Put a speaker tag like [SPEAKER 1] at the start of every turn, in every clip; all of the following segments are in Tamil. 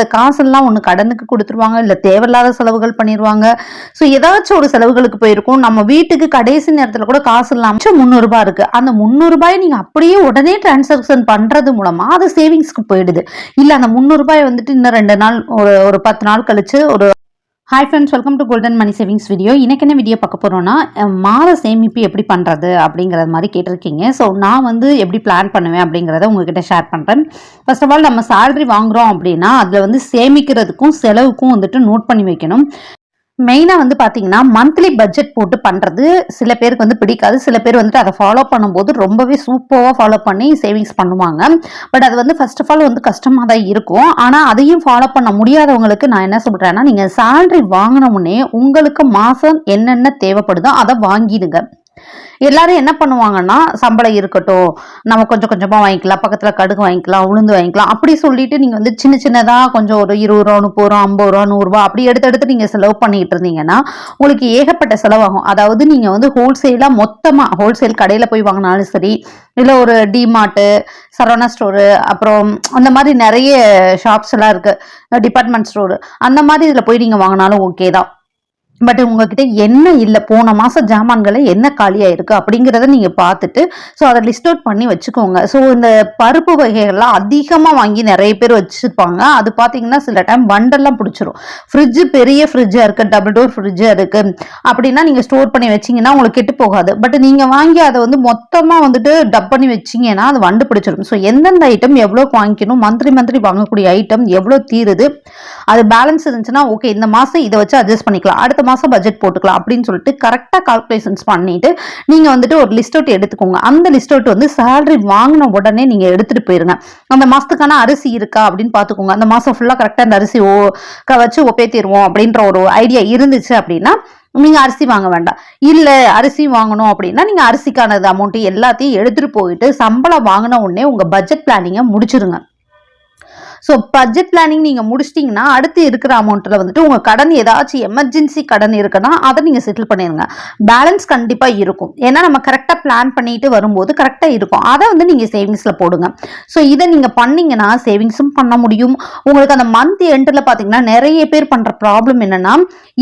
[SPEAKER 1] அந்த காசெல்லாம் ஒன்று கடனுக்கு கொடுத்துருவாங்க இல்லை தேவையில்லாத செலவுகள் பண்ணிடுவாங்க ஸோ ஏதாச்சும் ஒரு செலவுகளுக்கு போயிருக்கும். நம்ம வீட்டுக்கு கடைசி நேரத்தில் கூட காசு இல்லாமல் முந்நூறுபா இருக்கு. அந்த முந்நூறுபாயை நீங்கள் அப்படியே உடனே டிரான்சாக்ஷன் பண்ணுறது மூலமாக அது சேவிங்ஸ்க்கு போயிடுது. இல்லை அந்த முந்நூறுபாயை வந்துட்டு இன்னும் ரெண்டு நாள் ஒரு ஒரு பத்து நாள் கழிச்சு ஒரு hi friends welcome to golden money savings video இன்னைக்கு என்ன வீடியோ பார்க்க போகிறோன்னா மாத சேமிப்பு எப்படி பண்ணுறது அப்படிங்கிறது மாதிரி கேட்டிருக்கீங்க. ஸோ நான் வந்து எப்படி பிளான் பண்ணுவேன் அப்படிங்கிறத உங்ககிட்ட ஷேர் பண்ணுறேன் ஃபர்ஸ்ட் ஆஃப் ஆல் நம்ம சேலரி வாங்குகிறோம் அப்படின்னா அதில் வந்து சேமிக்கிறதுக்கும் செலவுக்கும் வந்துட்டு நோட் பண்ணி வைக்கணும். மெயினாக வந்து பார்த்தீங்கன்னா மந்த்லி பட்ஜெட் போட்டு பண்ணுறது சில பேருக்கு வந்து பிடிக்காது. சில பேர் வந்துட்டு அதை ஃபாலோ பண்ணும்போது ரொம்பவே சூப்பராக ஃபாலோ பண்ணி சேவிங்ஸ் பண்ணுவாங்க. பட் அது வந்து ஃபர்ஸ்ட் ஆஃப் ஆல் வந்து கஷ்டமாக தான் இருக்கும். ஆனால் அதையும் ஃபாலோ பண்ண முடியாதவங்களுக்கு நான் என்ன சொல்கிறேன்னா நீங்கள் சேலரி வாங்கின உடனே உங்களுக்கு மாதம் என்னென்ன தேவைப்படுதோ அதை வாங்கிடுங்க. எல்லாரும் என்ன பண்ணுவாங்கன்னா சம்பளம் இருக்கட்டும் நம்ம கொஞ்சம் கொஞ்சமாக வாங்கிக்கலாம் பக்கத்தில் கடுகு வாங்கிக்கலாம் உளுந்து வாங்கிக்கலாம் அப்படி சொல்லிட்டு நீங்கள் வந்து சின்ன சின்னதாக கொஞ்சம் ஒரு இருபது ரூபா முப்பது ரூபா ஐம்பது ரூபா நூறுரூவா அப்படி எடுத்து எடுத்து நீங்கள் செலவு பண்ணிட்டு இருந்தீங்கன்னா உங்களுக்கு ஏகப்பட்ட செலவாகும். அதாவது நீங்கள் வந்து ஹோல்சேலாக மொத்தமாக ஹோல்சேல் கடையில் போய் வாங்கினாலும் சரி இல்லை ஒரு டிமார்ட்டு சரவணா ஸ்டோரு அப்புறம் அந்த மாதிரி நிறைய ஷாப்ஸ் எல்லாம் இருக்குது டிபார்ட்மெண்ட் ஸ்டோரு அந்த மாதிரி இதில் போய் நீங்கள் வாங்கினாலும் ஓகே தான். பட் உங்ககிட்ட என்ன இல்லை? போன மாதம் ஜாமான்களை என்ன காலியாக இருக்குது அப்படிங்கிறத நீங்கள் பார்த்துட்டு ஸோ அதை லிஸ்ட் அவுட் பண்ணி வச்சுக்கோங்க. ஸோ இந்த பருப்பு வகைகள்லாம் அதிகமாக வாங்கி நிறைய பேர் வச்சுருப்பாங்க. அது பார்த்தீங்கன்னா சில டைம் வண்டெல்லாம் பிடிச்சிரும். ஃப்ரிட்ஜு பெரிய ஃப்ரிட்ஜாக இருக்குது டபுள் டோர் ஃப்ரிட்ஜாக இருக்குது அப்படின்னா நீங்கள் ஸ்டோர் பண்ணி வச்சிங்கன்னா உங்களுக்கு கெட்டு போகாது. பட் நீங்கள் வாங்கி அதை வந்து மொத்தமாக வந்துட்டு டப் பண்ணி வச்சிங்கன்னா அது வண்டு பிடிச்சிரும். ஸோ எந்தெந்த ஐட்டம் எவ்வளோ வாங்கிக்கணும்? மந்த்லி மந்த்லி வாங்கக்கூடிய ஐட்டம் எவ்வளோ தீருது? அது பேலன்ஸ் இருந்துச்சுன்னா ஓகே இந்த மாதம் இதை வச்சு அட்ஜஸ்ட் பண்ணிக்கலாம். அடுத்த மாதம் பட்ஜெட் போட்டுக்கலாம் அப்படின்னு சொல்லிட்டு கரெக்டாக கால்குலேஷன்ஸ் பண்ணிட்டு நீங்கள் வந்துட்டு ஒரு லிஸ்ட் அவுட் எடுத்துக்கோங்க. அந்த லிஸ்ட் அவுட் வந்து சேலரி வாங்கின உடனே நீங்கள் எடுத்துகிட்டு போயிருங்க. அந்த மாதத்துக்கான அரிசி இருக்கா அப்படின்னு பார்த்துக்கோங்க. அந்த மாதம் ஃபுல்லாக கரெக்டாக அந்த அரிசி ஓ க வச்சு ஒப்பேத்திடுவோம் அப்படின்ற ஒரு ஐடியா இருந்துச்சு அப்படின்னா நீங்க அரிசி வாங்க வேண்டாம். இல்ல அரிசி வாங்கணும் அப்படின்னா நீங்க அரிசிக்கானது அமௌண்ட் எல்லாத்தையும் எடுத்துட்டு போயிட்டு சம்பளம் வாங்கின உடனே உங்க பட்ஜெட் பிளானிங்கை முடிச்சிருங்க. ஸோ பட்ஜெட் பிளானிங் நீங்கள் முடிச்சிட்டிங்கன்னா அடுத்து இருக்கிற அமௌண்ட்டில் வந்துட்டு உங்கள் கடன் ஏதாச்சும் எமர்ஜென்சி கடன் இருக்குன்னா அதை நீங்கள் செட்டில் பண்ணிடுங்க பேலன்ஸ் கண்டிப்பாக இருக்கும். ஏன்னா நம்ம கரெக்டாக பிளான் பண்ணிட்டு வரும்போது கரெக்டாக இருக்கும். அதை வந்து நீங்கள் சேவிங்ஸில் போடுங்க. ஸோ இதை நீங்கள் பண்ணீங்கன்னா சேவிங்ஸும் பண்ண முடியும். உங்களுக்கு அந்த மந்த் எண்டில் பார்த்தீங்கன்னா நிறைய பேர் பண்ணுற ப்ராப்ளம் என்னென்னா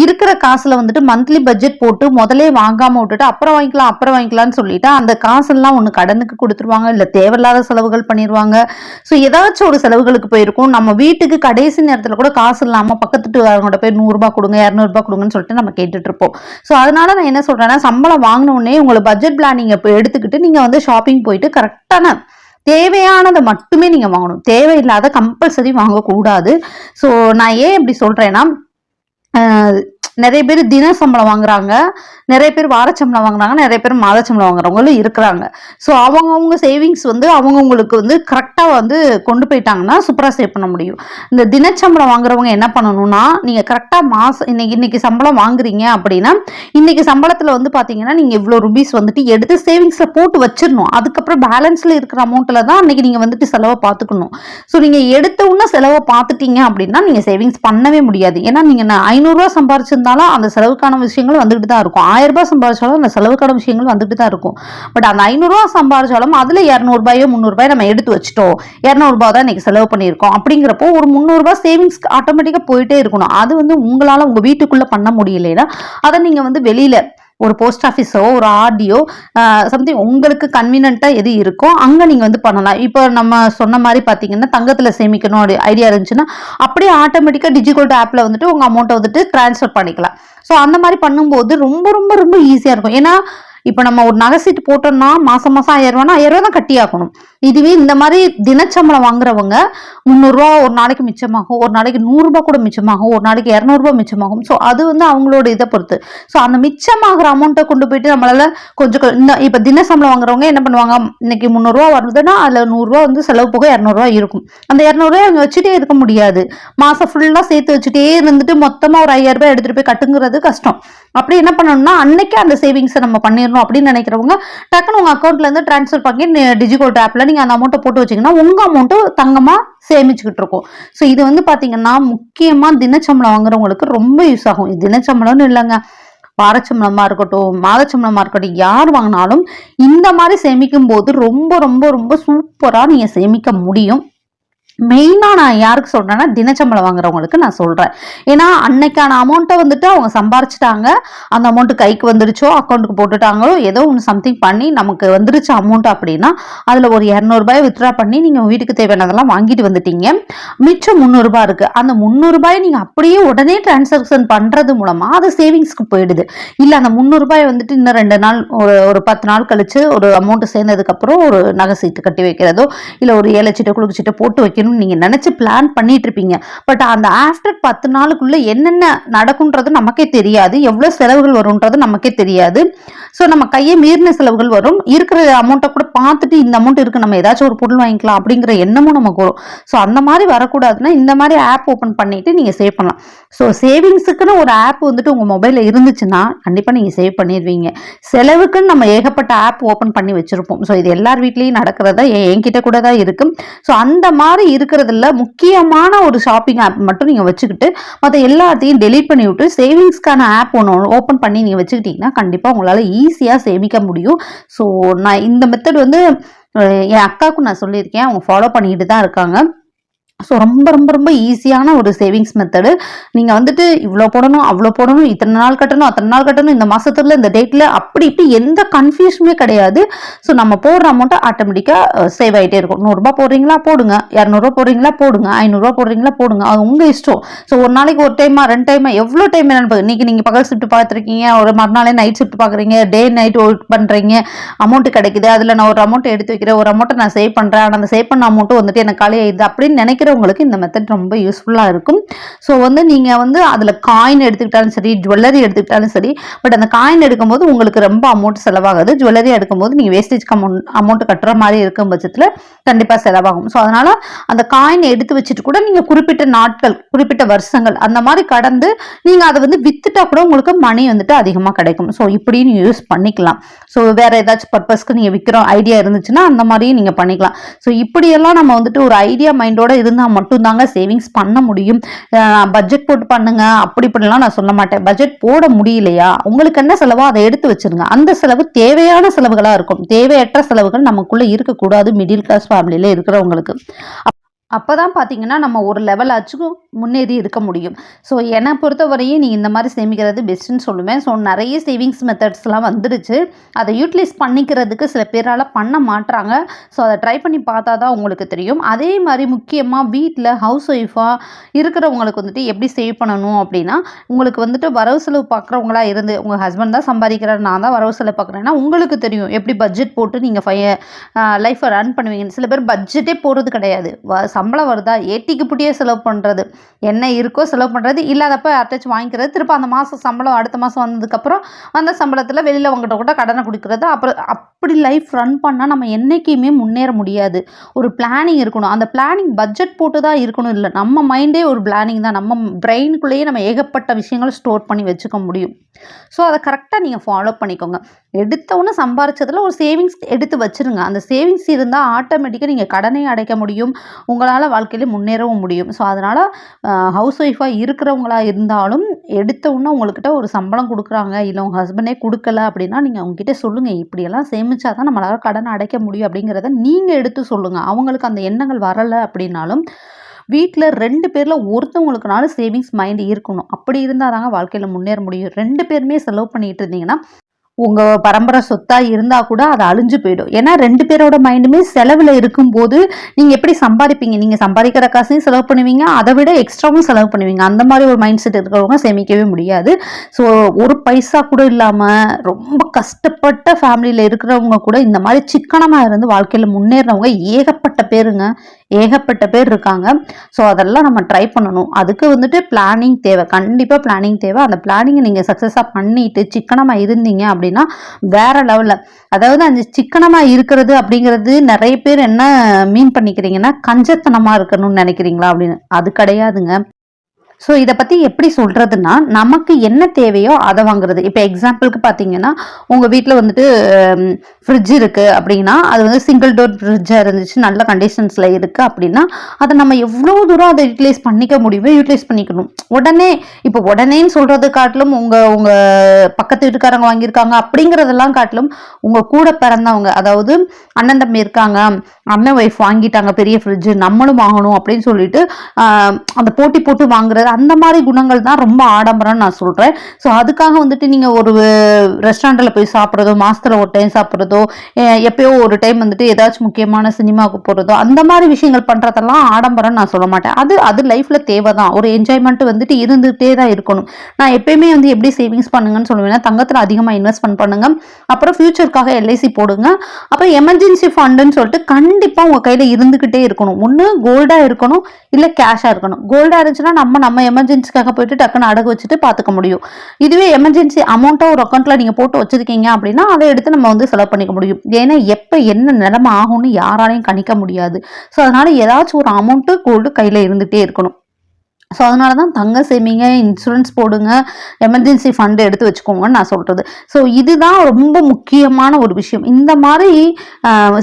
[SPEAKER 1] இருக்கிற காசில் வந்துட்டு மந்த்லி பட்ஜெட் போட்டு முதலே வாங்காமல் விட்டுட்டு அப்புறம் வாங்கிக்கலாம் அப்புறம் வாங்கிக்கலாம்னு சொல்லிட்டு அந்த காசெல்லாம் ஒன்று கடனுக்கு கொடுத்துருவாங்க இல்லை தேவையில்லாத செலவுகள் பண்ணிடுவாங்க ஸோ ஏதாச்சும் ஒரு செலவுகளுக்கு இருக்கும். நம்ம வீட்டுக்கு கடைசி நேரத்தில் கூட காசு இல்லாமல் பக்கத்து வீட்டுக்காரங்களோட போய் நூறுரூபா கொடுங்க இரநூறுபா கொடுங்கன்னு சொல்லிட்டு நம்ம கேட்டுட்டு இருப்போம். ஸோ அதனால நான் என்ன சொல்கிறேன்னா சம்பளம் வாங்கினோடனே உங்களை பட்ஜெட் பிளானிங் இப்போ எடுத்துக்கிட்டு நீங்கள் வந்து ஷாப்பிங் போயிட்டு கரெக்டான தேவையானதை மட்டுமே நீங்கள் வாங்கணும். தேவையில்லாத கம்பல்சரி வாங்கக்கூடாது. ஸோ நான் ஏன் இப்படி சொல்கிறேன்னா நிறைய பேர் தின சம்பளம் வாங்குறாங்க. நிறைய பேர் வாரச்சம்பளம் வாங்குறாங்க. நிறைய பேர் மாத சம்பளம் வாங்குறவங்களும் இருக்கிறாங்க. ஸோ அவங்கவுங்க சேவிங்ஸ் வந்து அவங்கவுங்களுக்கு வந்து கரெக்டாக வந்து கொண்டு போயிட்டாங்கன்னா சூப்பராக சேவ் பண்ண முடியும். இந்த தினச்சம்பளம் வாங்குறவங்க என்ன பண்ணணும்னா நீங்கள் கரெக்டாக மாதம் இன்னைக்கு இன்னைக்கு சம்பளம் வாங்குறீங்க அப்படின்னா இன்னைக்கு சம்பளத்தில் வந்து பார்த்தீங்கன்னா நீங்கள் இவ்வளோ ருபீஸ் வந்துட்டு எடுத்து சேவிங்ஸில் போட்டு வச்சிடணும். அதுக்கப்புறம் பேலன்ஸில் இருக்கிற அமௌண்ட்டில் தான் அன்னைக்கு நீங்கள் வந்துட்டு செலவை பார்த்துக்கணும் ஸோ நீங்கள் எடுத்த உடனே செலவை பார்த்துட்டீங்க அப்படின்னா நீங்கள் சேவிங்ஸ் பண்ணவே முடியாது. ஏன்னா நீங்கள் ஐநூறுரூவா இருந்தாலும் அந்த செலவுக்கான விஷயங்கள் வந்துட்டு தான் இருக்கும். ஆயிரம் ரூபாய் சம்பாதிச்சாலும் அந்த செலவுக்கான விஷயங்கள் வந்துட்டு தான் இருக்கும். பட் அந்த ஐநூறுரூவா சம்பாதிச்சாலும் அதில் இரநூறுபாயோ முந்நூறுபாயோ நம்ம எடுத்து வச்சுட்டோம். இரநூறுபா தான் இன்னைக்கு செலவு பண்ணியிருக்கோம். அப்படிங்கிறப்போ ஒரு முந்நூறுரூபா சேவிங்ஸ் ஆட்டோமேட்டிக்காக போயிட்டே இருக்கணும். அது வந்து உங்களால் உங்கள் வீட்டுக்குள்ளே பண்ண முடியலைன்னா அதை நீங்கள் வந்து வெளியில் ஒரு போஸ்ட் ஆஃபீஸோ ஒரு ஆர்டியோ சம்திங் உங்களுக்கு கன்வீனியண்ட்டாக எது இருக்கோ அங்கே நீங்கள் வந்து பண்ணலாம். இப்போ நம்ம சொன்ன மாதிரி பார்த்தீங்கன்னா தங்கத்தில் சேமிக்கணும் அப்படி ஐடியா இருந்துச்சுன்னா அப்படியே ஆட்டோமேட்டிக்காக டிஜிகோல்ட் ஆப்பில் வந்துட்டு உங்கள் அமௌண்ட்டை வந்துட்டு ட்ரான்ஸ்ஃபர் பண்ணிக்கலாம். ஸோ அந்த மாதிரி பண்ணும்போது ரொம்ப ரொம்ப ரொம்ப ஈஸியாக இருக்கும். ஏன்னா இப்போ நம்ம ஒரு நகை சீட்டு போட்டோம்னா மாசம் மாசம் ஆயிரம் ரூபானா ஆயிரம் ரூபா தான் கட்டி ஆகணும் இதுவே இந்த மாதிரி தினச்சம்பளம் வாங்குறவங்க முந்நூறுரூவா ஒரு நாளைக்கு மிச்சமாகும் ஒரு நாளைக்கு நூறுரூபா கூட மிச்சமாகும் ஒரு நாளைக்கு இரநூறுபா மிச்சமாகும். ஸோ அது வந்து அவங்களோட இதை பொறுத்து. ஸோ அந்த மிச்சமாகிற அமௌண்ட்டை கொண்டு போயிட்டு நம்மளால கொஞ்சம் இந்த இப்போ தின சம்பளம் வாங்குறவங்க என்ன பண்ணுவாங்க? இன்னைக்கு முந்நூறுரூவா வருதுன்னா அதில் நூறுரூவா வந்து செலவு போக இரநூறுவா இருக்கும். அந்த இரநூறுவா அவங்க வச்சுட்டே இருக்க முடியாது. மாதம் ஃபுல்லாக சேர்த்து வச்சுட்டே இருந்துட்டு மொத்தமாக ஒரு ஐயாயிரம் ரூபாய் எடுத்துகிட்டு போய் கட்டுங்கிறது கஷ்டம். அப்படி என்ன பண்ணணும்னா அன்னைக்கே அந்த சேவிங்ஸை நம்ம பண்ணிடணும் அப்படின்னு நினைக்கிறவங்க டக்குன்னு உங்கள் அக்கௌண்ட்லேருந்து ட்ரான்ஸ்ஃபர் பண்ணி டிஜிகோல்ட் ஆப்பில் நீங்க அந்த அமௌண்ட்டை போட்டு வச்சீங்கன்னா உங்க அமௌண்ட்டு தங்கமா சேமிச்சுக்கிட்டு இருக்கும். ஸோ இது வந்து பாத்தீங்கன்னா முக்கியமா தினச்சம்பளம் வாங்குறவங்களுக்கு ரொம்ப யூஸ் ஆகும். இது தினச்சம்பளம்னு இல்லைங்க. வாரச்சம்பளமா இருக்கட்டும் மாதச்சம்பளமாக இருக்கட்டும் யார் வாங்கினாலும் இந்த மாதிரி சேமிக்கும் போது ரொம்ப ரொம்ப ரொம்ப சூப்பரா நீங்க சேமிக்க முடியும். மெயினாக நான் யாருக்கு சொல்கிறேன்னா தினச்சம்பளம் வாங்குறவங்களுக்கு நான் சொல்கிறேன் ஏன்னா அன்னைக்கான அமௌண்ட்டை வந்துட்டு அவங்க சம்பாரிச்சிட்டாங்க. அந்த அமௌண்ட்டு கைக்கு வந்துருச்சோ அக்கௌண்ட்டுக்கு போட்டுட்டாங்களோ ஏதோ ஒன்று சம்திங் பண்ணி நமக்கு வந்துருச்சு அமௌண்ட் அப்படின்னா அதில் ஒரு இரநூறுபாய் வித்ட்ரா பண்ணி நீங்கள் வீட்டுக்கு தேவையானதெல்லாம் வாங்கிட்டு வந்துட்டீங்க. மிச்சம் முந்நூறுபா இருக்குது அந்த முந்நூறுபாய் நீங்கள் அப்படியே உடனே டிரான்சாக்ஷன் பண்ணுறது மூலமாக அது சேவிங்ஸ்க்கு போயிடுது. இல்லை அந்த முந்நூறுபாய் வந்துட்டு இன்னும் ரெண்டு நாள் ஒரு ஒரு பத்து நாள் கழித்து ஒரு அமௌண்ட்டு சேர்ந்ததுக்கப்புறம் ஒரு நகை சீட்டு கட்டி வைக்கிறதோ இல்லை ஒரு ஏழை சீட்டை குழுக்கு சீட்டை போட்டு வைக்கணும். வேணும்னு நீங்கள் நினச்சி பிளான் பண்ணிட்டு இருப்பீங்க பட் அந்த ஆஃப்டர் பத்து நாளுக்குள்ளே என்னென்ன நடக்குன்றது நமக்கே தெரியாது. எவ்வளோ செலவுகள் வரும்ன்றது நமக்கே தெரியாது. ஸோ நம்ம கையை மீறின செலவுகள் வரும். இருக்கிற அமௌண்ட்டை கூட பார்த்துட்டு இந்த அமௌண்ட் இருக்குது நம்ம ஏதாச்சும் ஒரு பொருள் வாங்கிக்கலாம் அப்படிங்கிற எண்ணமும் நமக்கு வரும். ஸோ அந்த மாதிரி வரக்கூடாதுன்னா இந்த மாதிரி ஆப் ஓப்பன் பண்ணிட்டு நீங்கள் சேவ் பண்ணலாம். ஸோ சேவிங்ஸுக்குன்னு ஒரு ஆப் வந்துட்டு உங்கள் மொபைலில் இருந்துச்சுன்னா கண்டிப்பாக நீங்கள் சேவ் பண்ணிடுவீங்க. செலவுக்குன்னு நம்ம ஏகப்பட்ட ஆப் ஓப்பன் பண்ணி வச்சுருப்போம். ஸோ இது எல்லார் வீட்லேயும் நடக்கிறதா என்கிட்ட கூட தான் இருக்கும். ஸோ அந்த மாதிரி இருக்கிறதுல முக்கியமான ஒரு ஷாப்பிங் ஆப் மட்டும் நீங்கள் வச்சுக்கிட்டு மற்ற எல்லாத்தையும் டெலீட் பண்ணி விட்டு சேவிங்ஸ்க்கான ஆப் ஒன்று ஓப்பன் பண்ணி நீங்கள் வச்சுக்கிட்டிங்கன்னா கண்டிப்பாக உங்களால் ஈஸியாக சேமிக்க முடியும். ஸோ நான் இந்த மெத்தட் வந்து என் அக்காவுக்கும் நான் சொல்லியிருக்கேன். அவங்க ஃபாலோ பண்ணிக்கிட்டு தான் இருக்காங்க. ஸோ ரொம்ப ரொம்ப ரொம்ப ஈஸியான ஒரு சேவிங்ஸ் மெத்தடு நீங்கள் வந்துட்டு இவ்வளோ போடணும் அவ்வளோ போடணும் இத்தனை நாள் கட்டணும் அத்தனை நாள் கட்டணும் இந்த மாதத்துல இந்த டேட்டில் அப்படி இப்படி எந்த கன்ஃபியூஷனுமே கிடையாது. ஸோ நம்ம போடுற அமௌண்ட்டை ஆட்டோமேட்டிக்காக சேவ் ஆகிட்டே இருக்கும். நூறுரூபா போடுறீங்களா? போடுங்க. இரநூறுவா போடுறீங்களா? போடுங்க. ஐநூறுரூவா போடுறீங்களா? போடுங்க. அது உங்கள் இஷ்டம். ஸோ ஒரு நாளைக்கு ஒரு டைமா ரெண்டு டைமா எவ்வளோ டைம் என்னன்னு இன்னைக்கு நீங்கள் பகல் ஷிஃப்ட் பார்த்துருக்கீங்க. ஒரு மறுநாளே நைட் ஷிஃப்ட் பார்க்குறீங்க. டே நைட் ஒர்க் பண்ணுறீங்க அமௌண்ட் கிடைக்குது. அதில் நான் ஒரு அமௌண்ட் எடுத்து வைக்கிறேன். ஒரு அமௌண்ட்டை நான் சேவ் பண்ணுறேன் ஆனால் அந்த சேவ் பண்ண அமௌண்ட்டும் வந்துட்டு எனக்கு காலியாகிடுது அப்படின்னு நினைக்கிற இருக்கிறவங்களுக்கு இந்த மெத்தட் ரொம்ப யூஸ்ஃபுல்லாக இருக்கும். ஸோ வந்து நீங்கள் வந்து அதில் காயின் எடுத்துக்கிட்டாலும் சரி ஜுவல்லரி எடுத்துக்கிட்டாலும் சரி பட் அந்த காயின் எடுக்கும்போது உங்களுக்கு ரொம்ப அமௌண்ட் செலவாகுது. ஜுவல்லரி எடுக்கும்போது நீங்கள் வேஸ்டேஜ் அமௌண்ட் அமௌண்ட் கட்டுற மாதிரி இருக்கும் பட்சத்தில் கண்டிப்பாக செலவாகும். ஸோ அதனால் அந்த காயின் எடுத்து வச்சுட்டு கூட நீங்கள் குறிப்பிட்ட நாட்கள் குறிப்பிட்ட வருஷங்கள் அந்த மாதிரி கடந்து நீங்கள் அதை வந்து வித்துட்டா கூட உங்களுக்கு மணி வந்துட்டு அதிகமாக கிடைக்கும். ஸோ இப்படின்னு யூஸ் பண்ணிக்கலாம். ஸோ வேற ஏதாச்சும் பர்பஸ்க்கு நீங்கள் விற்கிற ஐடியா இருந்துச்சுன்னா அந்த மாதிரியும் நீங்கள் பண்ணிக்கலாம். ஸோ இப்படியெல்லாம் நம்ம வந்துட்டு ஒரு ஐடியா மைண்டோட இருந்தால் மட்டும்தாங்க சேவிங்ஸ் பண்ண முடியும். பட்ஜெட் போட்டு பண்ணுங்க. அப்படி இப்படிலாம் நான் சொல்ல மாட்டேன். பட்ஜெட் போட முடியலையா? உங்களுக்கு என்ன செலவோ அதை எடுத்து வச்சிருங்க. அந்த செலவு தேவையான செலவுகளாக இருக்கும். தேவையற்ற செலவுகள் நமக்குள்ளே இருக்கக்கூடாது. மிடில் கிளாஸ் ஃபேமிலியில் இருக்கிறவங்களுக்கு. அப்போ தான் பார்த்தீங்கன்னா நம்ம ஒரு லெவல் ஆச்சுக்கும் முன்னேறி இருக்க முடியும். ஸோ என்னை பொறுத்தவரையும் நீ இந்த மாதிரி சேமிக்கிறது பெஸ்ட்டுன்னு சொல்லுவேன். ஸோ நிறைய சேவிங்ஸ் மெத்தட்ஸ்லாம் வந்துடுச்சு அதை யூட்டிலைஸ் பண்ணிக்கிறதுக்கு சில பேரால் பண்ண மாட்டுறாங்க ஸோ அதை ட்ரை பண்ணி பார்த்தா தான் உங்களுக்கு தெரியும். அதே மாதிரி முக்கியமாக வீட்டில் ஹவுஸ் ஒய்ஃபாக இருக்கிறவங்களுக்கு வந்துட்டு எப்படி சேவ் பண்ணணும் அப்படின்னா உங்களுக்கு வந்துட்டு வரவு செலவு பார்க்குறவங்களா இருந்து உங்கள் ஹஸ்பண்ட் தான் சம்பாதிக்கிறார் நான் தான் வரவு செலவு பார்க்குறேன்னா உங்களுக்கு தெரியும் எப்படி பட்ஜெட் போட்டு நீங்கள் ஃபை லைஃப்பை ரன் பண்ணுவீங்கன்னு. சில பேர் பட்ஜெட்டே போடுறது கிடையாது. சம்பளம் வருதா? ஏட்டிக்கு புட்டியே செலவு பண்ணுறது என்ன இருக்கோ செலவு பண்ணுறது இல்லாதப்ப யார்ட்டாச்சும் வாங்கிக்கிறது. திரும்ப அந்த மாதம் சம்பளம் அடுத்த மாதம் வந்ததுக்கப்புறம் வந்த சம்பளத்தில் வெளியில் உங்கள்கிட்ட கூட கடனை கொடுக்குறது. அப்புறம் அப்படி லைஃப் ரன் பண்ணால் நம்ம என்றைக்குமே முன்னேற முடியாது. ஒரு பிளானிங் இருக்கணும். அந்த பிளானிங் பட்ஜெட் போட்டு தான் இருக்கணும். இல்லை நம்ம மைண்டே ஒரு பிளானிங் தான். நம்ம பிரெயினுக்குள்ளேயே நம்ம ஏகப்பட்ட விஷயங்களை ஸ்டோர் பண்ணி வச்சுக்க முடியும். ஸோ அதை கரெக்டாக நீங்கள் ஃபாலோ பண்ணிக்கோங்க. எடுத்தவொன்னே சம்பாரிச்சதில் ஒரு சேவிங்ஸ் எடுத்து வச்சுருங்க. அந்த சேவிங்ஸ் இருந்தால் ஆட்டோமேட்டிக்காக நீங்கள் கடனை அடைக்க முடியும். உங்களால் வாழ்க்கையில் முன்னேறவும் முடியும். ஸோ அதனால் ஹவுஸ் ஒய்ஃபாக இருக்கிறவங்களா இருந்தாலும் எடுத்தவுடனே உங்கள்கிட்ட ஒரு சம்பளம் கொடுக்குறாங்க. இல்லை உங்கள் ஹஸ்பண்டே கொடுக்கல அப்படின்னா நீங்கள் அவங்ககிட்ட சொல்லுங்கள் இப்படியெல்லாம் சேமிச்சா தான் நம்மளால் கடனை அடைக்க முடியும் அப்படிங்கிறத நீங்கள் எடுத்து சொல்லுங்கள் அவங்களுக்கு அந்த எண்ணங்கள் வரலை அப்படின்னாலும் வீட்டில் ரெண்டு பேரில் ஒருத்தவங்களுக்குனாலும் சேவிங்ஸ் மைண்ட் இருக்கணும். அப்படி இருந்தால் தாங்க வாழ்க்கையில் முன்னேற முடியும். ரெண்டு பேருமே செலவு பண்ணிகிட்டு இருந்தீங்கன்னா உங்கள் பரம்பரை சொத்தாக இருந்தால் கூட அது அழிஞ்சு போயிடும். ஏன்னா ரெண்டு பேரோட மைண்டுமே செலவில் இருக்கும்போது நீங்கள் எப்படி சம்பாதிப்பீங்க? நீங்கள் சம்பாதிக்கிற காசையும் செலவு பண்ணுவீங்க அதை விட எக்ஸ்ட்ராவும் செலவு பண்ணுவீங்க. அந்த மாதிரி ஒரு மைண்ட் செட் இருக்கிறவங்க சேமிக்கவே முடியாது. ஸோ ஒரு பைசா கூட இல்லாமல் ரொம்ப கஷ்டப்பட்ட ஃபேமிலியில் இருக்கிறவங்க கூட இந்த மாதிரி சிக்கனமாக இருந்து வாழ்க்கையில் முன்னேறவங்க ஏகப்பட்ட பேருங்க. ஏகப்பட்ட பேர் இருக்காங்க. ஸோ அதெல்லாம் நம்ம ட்ரை பண்ணணும். அதுக்கு வந்துட்டு பிளானிங் தேவை. கண்டிப்பாக பிளானிங் தேவை. அந்த பிளானிங்கை நீங்கள் சக்ஸஸாக பண்ணிட்டு சிக்கனமாக இருந்தீங்க அப்படின்னா வேற லெவலில் அதாவது அந்த சிக்கனமாக இருக்கிறது அப்படிங்கிறது நிறைய பேர் என்ன மீன் பண்ணிக்கிறீங்கன்னா கஞ்சத்தனமாக இருக்கணும்னு நினைக்கிறீங்களா அப்படின்னு. அது கிடையாதுங்க. ஸோ இதை பற்றி எப்படி சொல்கிறதுனா நமக்கு என்ன தேவையோ அதை வாங்குறது. இப்போ எக்ஸாம்பிளுக்கு பார்த்தீங்கன்னா உங்கள் வீட்டில் வந்துட்டு ஃப்ரிட்ஜ் இருக்குது அப்படின்னா அது வந்து சிங்கிள் டோர் ஃப்ரிட்ஜாக இருந்துச்சு நல்ல கண்டிஷன்ஸில் இருக்குது அப்படின்னா அதை நம்ம எவ்வளோ தூரம் அதை யூட்டிலைஸ் பண்ணிக்க முடியுமோ யூட்டிலைஸ் பண்ணிக்கணும். உடனே இப்போ உடனேன்னு சொல்கிறது காட்டிலும் உங்கள் உங்கள் பக்கத்து வீட்டுக்காரங்க வாங்கியிருக்காங்க அப்படிங்கிறதெல்லாம் காட்டிலும் உங்கள் கூட பிறந்தவங்க அதாவது அண்ணன் தம்பி இருக்காங்க அண்ணன் ஒய்ஃப் வாங்கிட்டாங்க பெரிய ஃப்ரிட்ஜ் நம்மளும் வாங்கணும் அப்படின்னு சொல்லிட்டு அந்த போட்டி போட்டு வாங்குறது அந்த மாதிரி குணங்கள் தான் ரொம்ப ஆடம்பரம்னு நான் சொல்கிறேன் ஸோ அதுக்காக வந்துட்டு நீங்கள் ஒரு ரெஸ்டாரண்ட்டில் போய் சாப்பிட்றதோ மாதத்தில் ஒரு டைம் சாப்பிட்றதோ எப்பயோ ஒரு டைம் வந்துட்டு ஏதாச்சும் முக்கியமான சினிமாவுக்கு போகிறதோ அந்த மாதிரி விஷயங்கள் பண்ணுறதெல்லாம் ஆடம்பரம் நான் சொல்ல மாட்டேன். அது அது லைஃப்பில் தேவை தான். ஒரு என்ஜாய்மெண்ட் வந்துட்டு இருந்துகிட்டே தான் இருக்கணும். நான் எப்பயுமே வந்து எப்படி சேவிங்ஸ் பண்ணுங்கன்னு சொல்லுவேன்னா தங்கத்தில் அதிகமாக இன்வெஸ்ட்மெண்ட் பண்ணுங்க. அப்புறம் ஃபியூச்சருக்காக எல்ஐசி போடுங்க. அப்புறம் எமர்ஜென்சி ஃபண்டுன்னு சொல்லிட்டு கண்டிப்பாக உங்கள் கையில் இருந்துக்கிட்டே இருக்கணும். ஒன்று கோல்டாக இருக்கணும் இல்லை கேஷாக இருக்கணும். கோல்டாக இருந்துச்சுன்னா நம்ம நம்ம நம்ம எமர்ஜென்சிக்காக போயிட்டு டக்குன்னு அடகு வச்சுட்டு பார்த்துக்க முடியும். இதுவே எமர்ஜென்சி அமௌண்ட்டாக ஒரு அக்கௌண்ட்டில் நீங்கள் போட்டு வச்சிருக்கீங்க அப்படின்னா அதை எடுத்து நம்ம வந்து செலவு பண்ணிக்க முடியும். ஏன்னா எப்போ என்ன நிலைமை ஆகும்னு யாராலையும் கணிக்க முடியாது. ஸோ அதனால ஏதாச்சும் ஒரு அமௌண்ட்டு கோல்டு கையில் இருந்துகிட்டே இருக்கணும். ஸோ அதனால தான் தங்க சேமிங்க இன்சூரன்ஸ் போடுங்க எமர்ஜென்சி ஃபண்டு எடுத்து வச்சுக்கோங்கன்னு நான் சொல்கிறது ஸோ இதுதான் ரொம்ப முக்கியமான ஒரு விஷயம். இந்த மாதிரி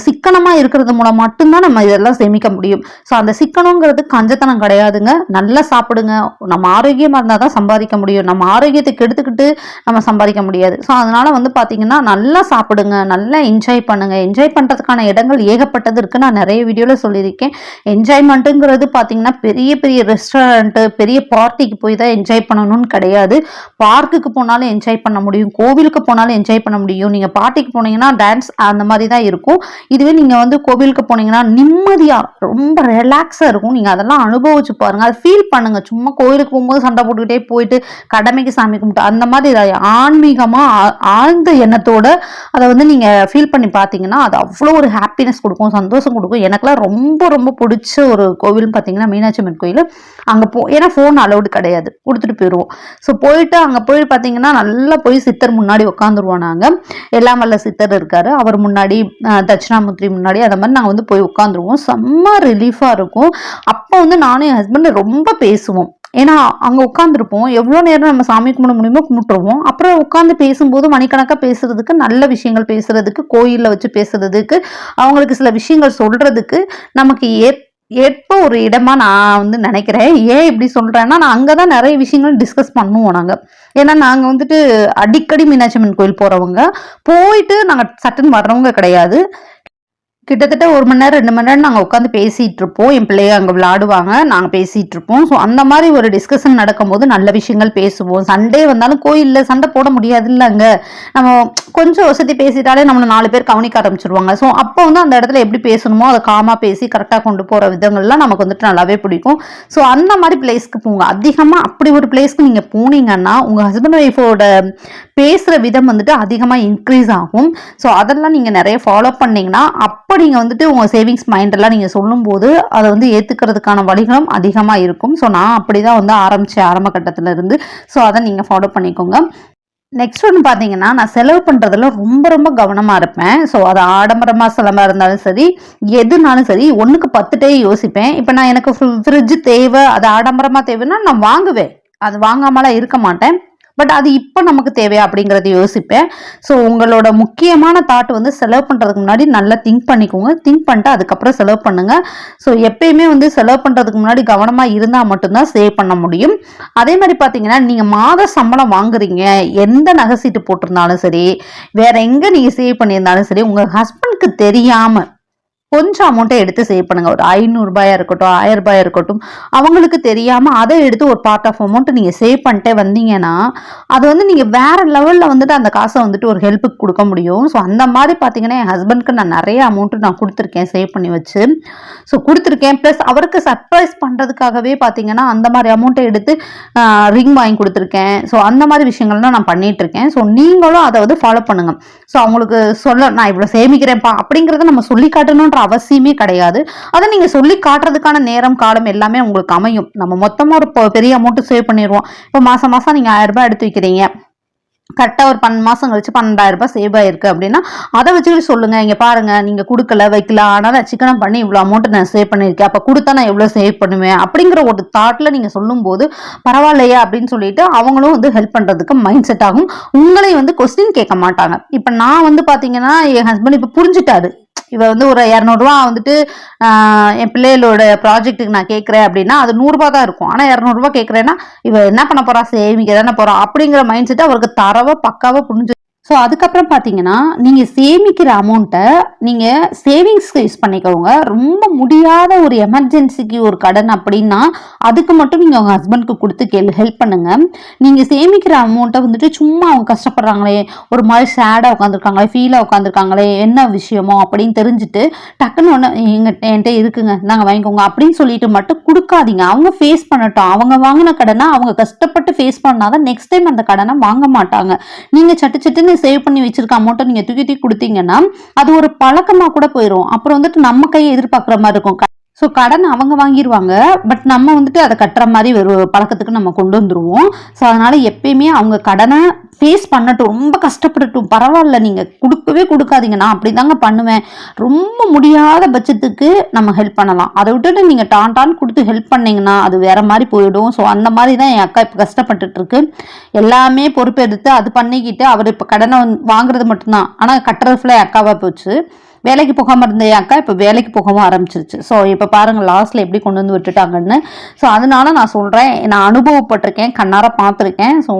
[SPEAKER 1] சிக்கனமாக இருக்கிறது மூலம் மட்டும்தான் நம்ம இதெல்லாம் சேமிக்க முடியும். ஸோ அந்த சிக்கனங்கிறது கஞ்சத்தனம் கிடையாதுங்க. நல்லா சாப்பிடுங்க. நம்ம ஆரோக்கியமாக இருந்தால் தான் சம்பாதிக்க முடியும். நம்ம ஆரோக்கியத்தை கெடுத்துக்கிட்டு நம்ம சம்பாதிக்க முடியாது. ஸோ அதனால் வந்து பார்த்தீங்கன்னா நல்லா சாப்பிடுங்க. நல்லா என்ஜாய் பண்ணுங்கள் என்ஜாய் பண்ணுறதுக்கான இடங்கள் ஏகப்பட்டது இருக்குது நான் நிறைய வீடியோவில் சொல்லியிருக்கேன். என்ஜாய்மெண்ட்டுங்கிறது பார்த்தீங்கன்னா பெரிய பெரிய ரெஸ்டாரண்ட்டு பெரிய பார்ட்டிக்கு போய் தான் என்ஜாய் பண்ணணும்னு கிடையாது. பார்க்குக்கு போனாலும் என்ஜாய் பண்ண முடியும். கோவிலுக்கு போனாலும் என்ஜாய் பண்ண முடியும். நீங்கள் பார்ட்டிக்கு போனீங்கன்னா டான்ஸ் அந்த மாதிரி தான் இருக்கும். இதுவே நீங்கள் வந்து கோவிலுக்கு போனீங்கன்னா நிம்மதியாக ரொம்ப ரிலாக்ஸாக இருக்கும். நீங்கள் அதெல்லாம் அனுபவிச்சு பாருங்கள் அதை ஃபீல் பண்ணுங்கள் சும்மா கோயிலுக்கு போகும்போது சண்டை போட்டுக்கிட்டே போயிட்டு கடமைக்கு சாமி கும்பிட்டு அந்த மாதிரி இதை ஆன்மீகமாக ஆழ்ந்த எண்ணத்தோடு அதை வந்து நீங்கள் ஃபீல் பண்ணி பார்த்தீங்கன்னா அது அவ்வளோ ஒரு ஹாப்பினஸ் கொடுக்கும் சந்தோஷம் கொடுக்கும். எனக்கெல்லாம் ரொம்ப ரொம்ப பிடிச்ச ஒரு கோவில்னு பார்த்தீங்கன்னா மீனாட்சி அம்மன் கோயில். அங்கே போ ஏன்னா ஃபோன் அலௌடு கிடையாது. கொடுத்துட்டு போயிடுவோம் ஸோ போயிட்டு அங்கே போய் பார்த்தீங்கன்னா நல்லா போய் சித்தர் முன்னாடி உட்காந்துருவோம் நாங்கள் எல்லாம் வல்ல சித்தர் இருக்காரு. அவர் முன்னாடி தட்சிணாமூர்த்தி முன்னாடி அந்த மாதிரி நாங்கள் வந்து போய் உட்காந்துருவோம் செம்ம ரிலீஃபாக இருக்கும். அப்போ வந்து நானும் என் ஹஸ்பண்ட் ரொம்ப பேசுவோம். ஏன்னா அங்கே உட்காந்துருப்போம் எவ்வளோ நேரம் நம்ம சாமி கும்பிட முடியுமோ கும்பிட்டுருவோம். அப்புறம் உட்காந்து பேசும்போது மணிக்கணக்காக பேசுறதுக்கு நல்ல விஷயங்கள் பேசுறதுக்கு கோயிலில் வச்சு பேசுறதுக்கு அவங்களுக்கு சில விஷயங்கள் சொல்றதுக்கு நமக்கு ஏற் ஏற்ப ஒரு இடமா நான் வந்து நினைக்கிறேன். ஏன் இப்படி சொல்றேன்னா நான் அங்கே தான் நிறைய விஷயங்கள் டிஸ்கஸ் பண்ணுவோம் நாங்கள் ஏன்னா நாங்கள் வந்துட்டு அடிக்கடி மீனாட்சி அம்மன் கோயில் போகிறவங்க போயிட்டு நாங்கள் சட்டுன்னு வர்றவங்க கிடையாது. கிட்டத்தட்ட ஒரு மணி நேரம் ரெண்டு மணி நேரம் நாங்கள் உட்காந்து பேசிகிட்டு இருப்போம். என் பிள்ளைய அங்கே விளாடுவாங்க நாங்கள் பேசிகிட்டு இருப்போம். ஸோ அந்த மாதிரி ஒரு டிஸ்கஷன் நடக்கும்போது நல்ல விஷயங்கள் பேசுவோம். சண்டே வந்தாலும் கோயிலில் சண்டை போட முடியாது இல்லைங்க. நம்ம கொஞ்சம் வசதி பேசிட்டாலே நம்மளை நாலு பேர் கவனிக்க ஆரம்பிச்சிருவாங்க. ஸோ அப்போ வந்து அந்த இடத்துல எப்படி பேசணுமோ அதை காமாக பேசி கரெக்டாக கொண்டு போகிற விதங்கள்லாம் நமக்கு வந்துட்டு நல்லாவே பிடிக்கும். ஸோ அந்த மாதிரி பிளேஸ்க்கு போங்க. அதிகமாக அப்படி ஒரு பிளேஸ்க்கு நீங்கள் போனீங்கன்னா உங்கள் ஹஸ்பண்ட் ஒய்ஃபோட பேசுகிற விதம் வந்துட்டு அதிகமாக இன்க்ரீஸ் ஆகும். ஸோ அதெல்லாம் நீங்கள் நிறைய ஃபாலோ பண்ணீங்கன்னா அப்போ நீங்கள் வந்துட்டு உங்கள் சேவிங்ஸ் மைண்டெல்லாம் நீங்கள் சொல்லும்போது அதை வந்து ஏற்றுக்கிறதுக்கான வழிகளும் அதிகமாக இருக்கும். ஸோ நான் அப்படி தான் வந்து ஆரம்பித்தேன் ஆரம்ப கட்டத்தில் இருந்து. ஸோ அதை நீங்கள் ஃபாலோ பண்ணிக்கோங்க. நெக்ஸ்ட் ஒன்று பார்த்தீங்கன்னா நான் செலவு பண்ணுறதுல ரொம்ப ரொம்ப கவனமாக இருப்பேன். ஸோ அது ஆடம்பரமாக செலவாக இருந்தாலும் சரி எதுனாலும் சரி ஒன்றுக்கு பத்துட்டே யோசிப்பேன். இப்போ நான் எனக்கு ஃப்ரிட்ஜ் தேவை அது ஆடம்பரமாக தேவைன்னா நான் வாங்குவேன். அது வாங்காமலாம் இருக்க மாட்டேன். பட் அது இப்போ நமக்கு தேவையா அப்படிங்கிறத யோசிப்பேன். ஸோ உங்களோட முக்கியமான தாட் வந்து செலவு பண்ணுறதுக்கு முன்னாடி நல்லா திங்க் பண்ணிக்கோங்க. திங்க் பண்ணிட்டு அதுக்கப்புறம் செலவு பண்ணுங்க. ஸோ எப்பயுமே வந்து செலவு பண்ணுறதுக்கு முன்னாடி கவனமாக இருந்தால் மட்டும்தான் சேவ் பண்ண முடியும். அதே மாதிரி பார்த்தீங்கன்னா நீங்கள் மாத சம்பளம் வாங்குறீங்க. எந்த நகை சீட்டு போட்டிருந்தாலும் சரி வேற எங்கே நீங்கள் சேவ் பண்ணியிருந்தாலும் சரி உங்கள் ஹஸ்பண்ட்க்கு தெரியாமல் கொஞ்சம் அமௌண்ட்டை எடுத்து சேவ் பண்ணுங்க. ஒரு ஐநூறுபாயா இருக்கட்டும் ஆயிரம் ரூபாயா இருக்கட்டும் அவங்களுக்கு தெரியாம அதை எடுத்து ஒரு பார்ட் ஆஃப் அமௌண்ட் நீங்க சேவ் பண்ணிட்டே வந்தீங்கன்னா அது வந்து நீங்க வேற லெவல்ல வந்துட்டு அந்த காசை வந்துட்டு ஒரு ஹெல்ப்புக்கு கொடுக்க முடியும். ஸோ அந்த மாதிரி பார்த்தீங்கன்னா என் ஹஸ்பண்ட்க்கு நான் நிறைய அமௌண்ட் நான் கொடுத்துருக்கேன் சேவ் பண்ணி வச்சு. ஸோ கொடுத்துருக்கேன். ப்ளஸ் அவருக்கு சர்ப்ரைஸ் பண்ணுறதுக்காகவே பார்த்தீங்கன்னா அந்த மாதிரி அமௌண்ட்டை எடுத்து ரிங் வாங்கி கொடுத்துருக்கேன். ஸோ அந்த மாதிரி விஷயங்கள்லாம் நான் பண்ணிட்டு இருக்கேன் ஸோ நீங்களும் அதை வந்து ஃபாலோ பண்ணுங்க. ஸோ அவங்களுக்கு சொல்ல நான் இவ்வளோ சேமிக்கிறேன்ப்பா அப்படிங்கிறத நம்ம சொல்லி காட்டணுன்ற அவசியமே கிடையாது. அதை நீங்கள் சொல்லி காட்டுறதுக்கான நேரம் காலம் எல்லாமே உங்களுக்கு அமையும். நம்ம மொத்தமாக ஒரு பெரிய அமௌண்ட்டு சேவ் பண்ணிடுவோம். இப்போ மாதம் மாதம் நீங்கள் ஆயிரம் ரூபாய் எடுத்து வைக்கிறீங்க. கரெக்டாக ஒரு பன்னெண்டு மாதம் கழிச்சு பன்னெண்டாயிரம் ரூபாய் சேவ் ஆயிருக்கு அப்படின்னா அதை வச்சுக்கிட்டு சொல்லுங்கள் இங்கே பாருங்கள் நீங்கள் கொடுக்கல வைக்கல ஆனால் நான் சிக்கனம் பண்ணி இவ்வளோ அமௌண்ட் நான் சேவ் பண்ணியிருக்கேன். அப்போ கொடுத்தா நான் எவ்வளோ சேவ் பண்ணுவேன்? அப்படிங்கிற ஒரு தாட்டில் நீங்கள் சொல்லும்போது பரவாயில்லையா அப்படின்னு சொல்லிட்டு அவங்களும் வந்து ஹெல்ப் பண்ணுறதுக்கு மைண்ட் செட் ஆகும். உங்களை வந்து கொஸ்டின் கேட்க மாட்டாங்க. இப்போ நான் வந்து பார்த்தீங்கன்னா என் ஹஸ்பண்ட் இப்போ புரிஞ்சுட்டாரு. இவ வந்து ஒரு இரநூறுவா வந்துட்டு என் பிள்ளைகளோட ப்ராஜெக்ட்டுக்கு நான் கேட்குறேன் அப்படின்னா அது நூறுரூபா தான் இருக்கும். ஆனால் இரநூறுபா கேட்குறேன்னா இவ என்ன பண்ண போகிறா சேமிக்க தானே போகிறா அப்படிங்கிற மைண்ட் செட் அவருக்கு தரவை பக்காவாக புரிஞ்சு ஸோ அதுக்கப்புறம் பார்த்தீங்கன்னா நீங்கள் சேமிக்கிற அமௌண்ட்டை நீங்கள் சேவிங்ஸ்க்கு யூஸ் பண்ணிக்கோங்க. ரொம்ப முடியாத ஒரு எமர்ஜென்சிக்கு ஒரு கடன் அப்படின்னா அதுக்கு மட்டும் நீங்கள் உங்கள் ஹஸ்பண்ட்க்கு கொடுத்து கேள் ஹெல்ப் பண்ணுங்கள் நீங்கள் சேமிக்கிற அமௌண்ட்டை வந்துட்டு சும்மா அவங்க கஷ்டப்படுறாங்களே ஒரு மாதிரி சேடாக உட்காந்துருக்காங்களே ஃபீலாக உட்காந்துருக்காங்களே என்ன விஷயமோ அப்படின்னு தெரிஞ்சுட்டு டக்குன்னு ஒன்று எங்கள் என்கிட்ட இருக்குங்க நாங்கள் வாங்கிக்கோங்க அப்படின்னு சொல்லிட்டு மட்டும் கொடுக்காதீங்க. அவங்க ஃபேஸ் பண்ணட்டும். அவங்க வாங்கின கடனை அவங்க கஷ்டப்பட்டு ஃபேஸ் பண்ணாதான் நெக்ஸ்ட் டைம் அந்த கடனை வாங்க மாட்டாங்க. நீங்கள் சட்டு சட்டுன்னு சேவ் பண்ணி வச்சிருக்க அமௌண்ட்டை நீங்கள் தூக்கி தூக்கி கொடுத்தீங்கன்னா அது ஒரு பழக்கமாக கூட போயிடும் அப்புறம் வந்துட்டு நம்ம கையை எதிர்பார்க்குற மாதிரி இருக்கும். ஸோ கடன் அவங்க வாங்கிடுவாங்க பட் நம்ம வந்துட்டு அதை கட்டுற மாதிரி ஒரு பழக்கத்துக்கு நம்ம கொண்டு வந்துடுவோம் ஸோ அதனால் எப்பயுமே அவங்க கடனை ஃபேஸ் பண்ணட்டும். ரொம்ப கஷ்டப்படட்டும். பரவாயில்ல நீங்கள் கொடுக்கவே கொடுக்காதீங்க. நான் அப்படி தாங்க பண்ணுவேன். ரொம்ப முடியாத பட்சத்துக்கு நம்ம ஹெல்ப் பண்ணலாம். அதை விட்டுட்டு நீங்கள் டான் டான் கொடுத்து ஹெல்ப் பண்ணிங்கன்னா அது வேற மாதிரி போயிடும். ஸோ அந்த மாதிரி தான் என் அக்கா இப்போ கஷ்டப்பட்டுட்டு இருக்கு எல்லாமே பொறுப்பெடுத்து அது பண்ணிக்கிட்டு அவர் இப்போ கடனை வாங்குறது மட்டும்தான். ஆனால் கட்டுறது ஃபுல்லாக என் அக்காவாக போச்சு. வேலைக்கு போகாமல் இருந்த என் அக்கா இப்போ வேலைக்கு போகவும் ஆரம்பிச்சிருச்சு. ஸோ இப்போ பாருங்கள் லாஸ்ட்டில் எப்படி கொண்டு வந்து விட்டுட்டாங்கன்னு. ஸோ அதனால நான் சொல்கிறேன் நான் அனுபவப்பட்டிருக்கேன் கண்ணார பார்த்துருக்கேன். ஸோ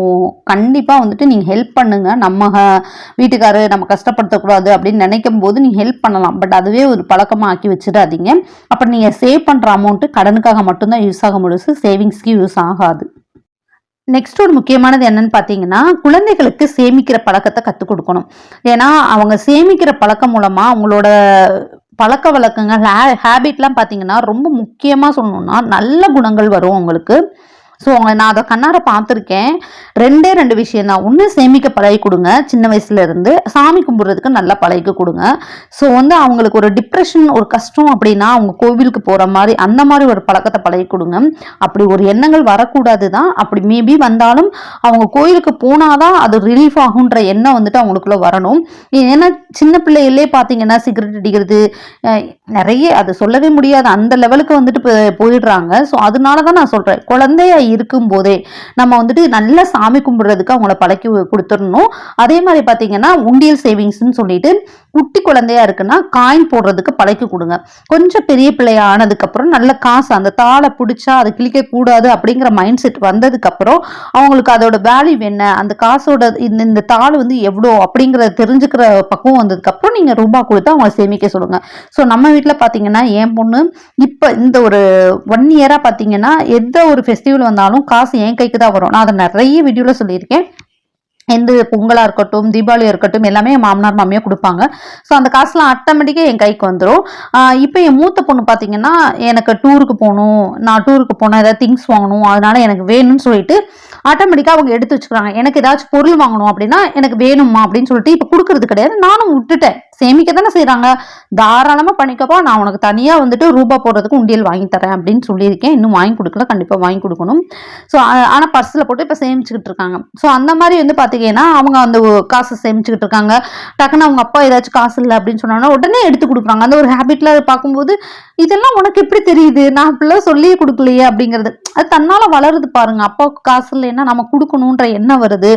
[SPEAKER 1] கண்டிப்பாக வந்துட்டு நீங்கள் ஹெல்ப் பண்ணுங்க. நம்ம வீட்டுக்காரு நம்ம கஷ்டப்படுத்தக்கூடாது அப்படின்னு நினைக்கும் போது நீங்கள் ஹெல்ப் பண்ணலாம். பட் அதுவே ஒரு பழக்கமாக ஆக்கி வச்சிடாதீங்க. அப்போ நீங்கள் சேவ் பண்ணுற அமௌண்ட்டு கடனுக்காக மட்டும்தான் யூஸ் ஆக முடியும். சேவிங்ஸ்க்கு யூஸ் ஆகாது. நெக்ஸ்ட் ஒரு முக்கியமானது என்னன்னு பார்த்தீங்கன்னா குழந்தைகளுக்கு சேமிக்கிற பழக்கத்தை கற்றுக் கொடுக்கணும். ஏன்னா அவங்க சேமிக்கிற பழக்கம் மூலமாக அவங்களோட பழக்க வழக்கங்கள் ஹே ஹேபிட்லாம் பார்த்தீங்கன்னா ரொம்ப முக்கியமாக சொல்லணும்னா நல்ல குணங்கள் வரும் அவங்களுக்கு. ஸோ நான் அதை கண்ணார பார்த்துருக்கேன் ரெண்டே ரெண்டு விஷயம் தான் ஒன்று சேமிக்க பழகி கொடுங்க. சின்ன வயசுல இருந்து சாமி கும்பிட்றதுக்கு நல்லா பழகி கொடுங்க. ஸோ வந்து அவங்களுக்கு ஒரு டிப்ரெஷன் ஒரு கஷ்டம் அப்படின்னா அவங்க கோவிலுக்கு போகிற மாதிரி அந்த மாதிரி ஒரு பழக்கத்தை பழகி கொடுங்க. அப்படி ஒரு எண்ணங்கள் வரக்கூடாது தான் அப்படி மேபி வந்தாலும் அவங்க கோயிலுக்கு போனாதான் அது ரிலீஃப் ஆகுன்ற எண்ணம் வந்துட்டு அவங்களுக்குள்ள வரணும். ஏன்னா சின்ன பிள்ளைகளே பார்த்தீங்கன்னா சிகரெட் அடிக்கிறது நிறைய அது சொல்லவே முடியாது. அந்த லெவலுக்கு வந்துட்டு போயிடுறாங்க. ஸோ அதனால தான் நான் சொல்கிறேன் குழந்தையா இருக்கும்போதே நம்ம வந்துட்டு நல்லா சாமி கும்பிடுறதுக்கு அவங்கள பழக்கி கொடுத்துடணும். அதே மாதிரி பார்த்தீங்கன்னா உண்டியல் சேவிங்ஸ்னு சொல்லிட்டு குட்டி குழந்தையா இருக்குன்னா காயின் போடுறதுக்கு பழக்கி கொடுங்க. கொஞ்சம் பெரிய பிள்ளையா ஆனதுக்கப்புறம் நல்ல காசு அந்த தாளை பிடிச்சா அதை கிழிக்க கூடாது அப்படிங்கிற மைண்ட் செட் வந்ததுக்கப்புறம் அவங்களுக்கு அதோட வேல்யூ என்ன? அந்த காசோட இந்த இந்த தாள் வந்து எவ்வளோ? அப்படிங்கிறத தெரிஞ்சுக்கிற பக்குவம் வந்ததுக்கப்புறம் நீங்கள் ரூபாய் கொடுத்து அவங்கள சேமிக்க சொல்லுங்க. ஸோ நம்ம வீட்டில் பார்த்தீங்கன்னா என் பொண்ணு இப்போ இந்த ஒரு ஒன் இயராக பார்த்தீங்கன்னா எந்த ஒரு ஃபெஸ்டிவல் வந்தாலும் காசு என் கைக்கு தான் வரும். நான் அதை நிறைய வீடியோவில் சொல்லியிருக்கேன். எந்த பொங்கலாக இருக்கட்டும் தீபாவளியாக இருக்கட்டும் எல்லாமே என் மாமனார் மாமியாக கொடுப்பாங்க. ஸோ அந்த காசுலாம் ஆட்டோமேட்டிக்காக என் கைக்கு வந்துடும் இப்போ என் மூத்த பொண்ணு பார்த்தீங்கன்னா எனக்கு டூருக்கு போகணும் நான் டூருக்கு போனால் ஏதாவது திங்ஸ் வாங்கணும் அதனால எனக்கு வேணும்னு சொல்லிட்டு ஆட்டோமேட்டிக்காக அவங்க எடுத்து வச்சுக்கிறாங்க. எனக்கு ஏதாச்சும் பொருள் வாங்கணும் அப்படின்னா எனக்கு வேணுமா அப்படின்னு சொல்லிட்டு இப்போ கொடுக்கறது கிடையாது. நானும் விட்டுட்டேன். சேமிக்க தானே செய்கிறாங்க தாராளமாக பண்ணிக்கப்போ நான் உனக்கு தனியாக வந்துட்டு ரூபா போடுறதுக்கு உண்டியல் வாங்கி தரேன் அப்படின்னு சொல்லியிருக்கேன். இன்னும் வாங்கி கொடுக்கல கண்டிப்பாக வாங்கி கொடுக்கணும். ஸோ ஆனால் பர்ஸில் போட்டு இப்போ சேமிச்சுக்கிட்டு இருக்காங்க. ஸோ அந்த மாதிரி வந்து பார்த்தீங்கன்னா அவங்க அந்த காசு சேமிச்சுக்கிட்டு இருக்காங்க. டக்குன்னு அவங்க அப்பா ஏதாச்சும் காசு இல்லை அப்படின்னு சொன்னாங்கன்னா உடனே எடுத்து கொடுக்குறாங்க. அந்த ஒரு ஹேபிட்ல பார்க்கும்போது இதெல்லாம் உனக்கு எப்படி தெரியுது? நான் இப்படிலாம் சொல்லியே கொடுக்கலையே அப்படிங்கிறது. அது தன்னால் வளருது பாருங்க. அப்பாவுக்கு காசு இல்லைன்னா நம்ம கொடுக்கணுன்ற எண்ணம் வருது.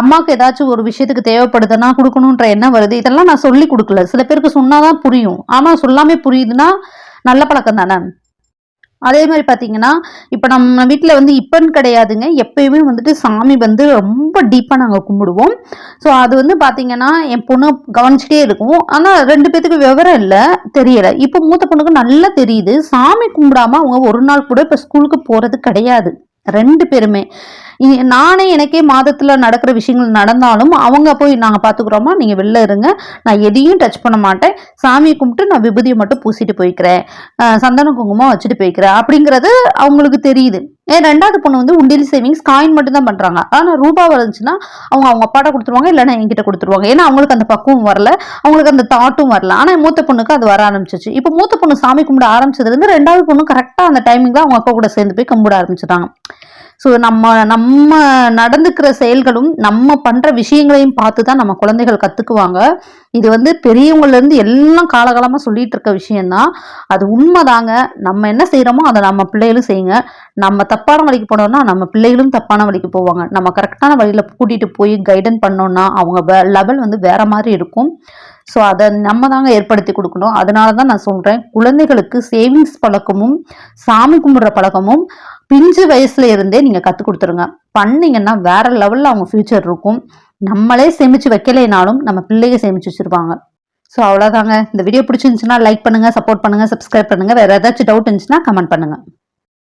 [SPEAKER 1] அம்மாவுக்கு ஏதாச்சும் ஒரு விஷயத்துக்கு தேவைப்படுதுன்னா கொடுக்கணுன்ற எண்ணம் வருது. இதெல்லாம் நான் சொல்லி கொடுக்கல. சில பேருக்கு சொன்னாதான் புரியும். ஆனால் சொல்லாமே புரியுதுன்னா நல்ல பழக்கம் தானே? அதே மாதிரி பார்த்தீங்கன்னா இப்போ நம்ம வீட்டில் வந்து இப்போன்னு கிடையாதுங்க. எப்பயுமே வந்துட்டு சாமி வந்து ரொம்ப டீப்பாக நாங்கள் கும்பிடுவோம். ஸோ அது வந்து பார்த்தீங்கன்னா என் பொண்ணு கவனிச்சிட்டே இருக்கும். ஆனால் ரெண்டு பேத்துக்கு விவரம் இல்லை தெரியலை. இப்போ மூத்த பொண்ணுக்கு நல்லா தெரியுது. சாமி கும்பிடாம அவங்க ஒரு நாள் கூட இப்போ ஸ்கூலுக்கு போகிறது கிடையாது. ரெண்டு பேருமே. நானே எனக்கே மாதத்தில் நடக்கிற விஷயங்கள் நடந்தாலும் அவங்க போய் நாங்கள் பார்த்துக்குறோமா நீங்கள் வெளில இருங்க நான் எதையும் டச் பண்ண மாட்டேன். சாமியை கும்பிட்டு நான் விபூதியை மட்டும் பூசிட்டு போய்க்கிறேன். சந்தன குங்குமம் வச்சுட்டு போய்க்கிறேன். அப்படிங்கிறது அவங்களுக்கு தெரியுது. ஏன் ரெண்டாவது பொண்ணு வந்து உண்டியல் சேவிங்ஸ் காயின் மட்டும் தான் பண்ணுறாங்க ஆனால் ரூபா வந்துச்சுன்னா அவங்க அவங்க அப்பாட்ட கொடுத்துருவாங்க இல்லைன்னா என்கிட்ட கொடுத்துருவாங்க. ஏன்னா அவங்களுக்கு அந்த பக்குவம் வரல. அவங்களுக்கு அந்த தாட்டும் வரல. ஆனால் மூத்த பொண்ணுக்கு அது வர ஆரம்பிச்சிச்சு. இப்போ மூத்த பொண்ணு சாமி கும்பிட ஆரம்பிச்சதுலேருந்து ரெண்டாவது பொண்ணு கரெக்டாக அந்த டைமிங்கில் அவங்க அப்பா கூட சேர்ந்து போய் கும்பிட ஆரம்பிச்சிட்டாங்க. ஸோ நம்ம நம்ம நடந்துக்கிற செயல்களும் நம்ம பண்ற விஷயங்களையும் பார்த்து தான் நம்ம குழந்தைகள் கத்துக்குவாங்க. இது வந்து பெரியவங்கள்லேருந்து எல்லாம் காலகாலமாக சொல்லிட்டு இருக்க விஷயம்தான். அது உண்மைதாங்க. நம்ம என்ன செய்கிறோமோ அதை நம்ம பிள்ளைகளும் செய்யுங்க. நம்ம தப்பான வழிக்கு போனோம்னா நம்ம பிள்ளைகளும் தப்பான வழிக்கு போவாங்க. நம்ம கரெக்டான வழியில் கூட்டிகிட்டு போய் கைடன் பண்ணோம்னா அவங்க லெவல் வந்து வேற மாதிரி இருக்கும். ஸோ அதை நம்ம தாங்க ஏற்படுத்தி கொடுக்கணும். அதனால தான் நான் சொல்கிறேன் குழந்தைகளுக்கு சேவிங்ஸ் பழக்கமும் சாமி கும்பிட்ற பழக்கமும் பிஞ்சு வயசுல இருந்தே நீங்க கற்றுக் கொடுத்துருங்க. பண்ணீங்கன்னா வேற லெவலில் அவங்க ஃப்யூச்சர் இருக்கும். நம்மளே சேமிச்சு வைக்கலைனாலும் நம்ம பிள்ளைங்க சேமிச்சு வச்சிருப்பாங்க. ஸோ அவ்வளோதாங்க இந்த வீடியோ பிடிச்சிருந்துச்சுன்னா லைக் பண்ணுங்க சப்போர்ட் பண்ணுங்க சப்ஸ்கிரைப் பண்ணுங்க. வேற ஏதாச்சும் டவுட் இருந்துச்சுன்னா கமெண்ட் பண்ணுங்க.